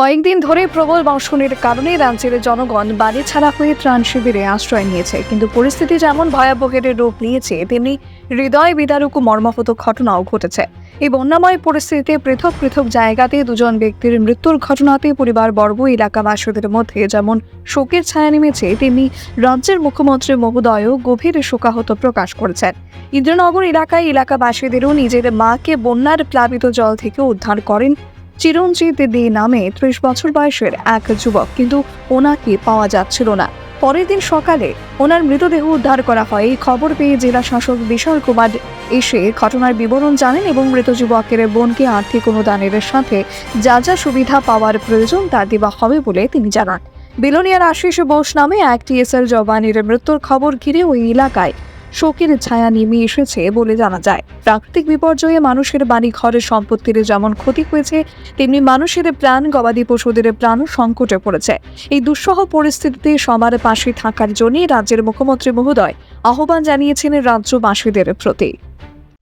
কয়েকদিন ধরে প্রবল বর্ষণের কারণে রাজ্যের জনগণ বাড়ি ছাড়া হয়ে ত্রাণ শিবিরে আশ্রয় নিয়েছে। কিন্তু পরিস্থিতি যেমন ভয়াবহের রূপ নিয়েছে, তেমনি হৃদয় বিদারক মর্মাহত ঘটনাও ঘটেছে। এই বন্যাময় পরিস্থিতিতে পৃথক পৃথক জায়গাতে দুজন ব্যক্তির মৃত্যুর ঘটনাতে পরিবার বর্গ, এলাকাবাসীদের মধ্যে যেমন শোকের ছায়া নেমেছে, তেমনি রাজ্যের মুখ্যমন্ত্রী মহোদয়ও গভীর শোকাহত প্রকাশ করেছেন। ইন্দ্রনগর এলাকায় এলাকাবাসীদেরও নিজের মাকে বন্যার প্লাবিত জল থেকে উদ্ধার করেন চিরঞ্জিত দে নামে ত্রিশ বছর বয়সের এক যুবক, কিন্তু ওনাকে পাওয়া যাচ্ছিল না। পরের দিন সকালে ওনার মৃতদেহ উদ্ধার করা হয়। এই খবর পেয়ে জেলা শাসক বিশাল কুমার এসে ঘটনার বিবরণ জানেন এবং মৃত যুবকের বোনকে আর্থিক অনুদানের সাথে যা যা সুবিধা পাওয়ার প্রয়োজন তা দেওয়া হবে বলে তিনি জানান। বিলোনিয়ার আশিস বোস নামে এক টিএসএল জবানের মৃত্যুর খবর ঘিরে ওই এলাকায় শোকের ছায়া নেমে এসেছে বলে জানা যায়। প্রাকৃতিক বিপর্যয়ে মানুষের বাড়ি ঘরের সম্পত্তির যেমন ক্ষতি হয়েছে, তেমনি মানুষের প্রাণ গবাদি পশুদের প্রাণও সংকটে পড়েছে। এই দুঃসহ পরিস্থিতিতে সবার পাশে থাকার জন্য রাজ্যের মুখ্যমন্ত্রী মহোদয় আহ্বান জানিয়েছেন রাজ্যবাসীদের প্রতি।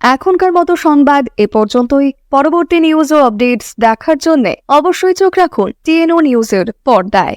এখনকার মতো সংবাদ এ পর্যন্তই। পরবর্তী নিউজ ও আপডেটস দেখার জন্য অবশ্যই চোখ রাখুন টিএনও নিউজের পর্দায়।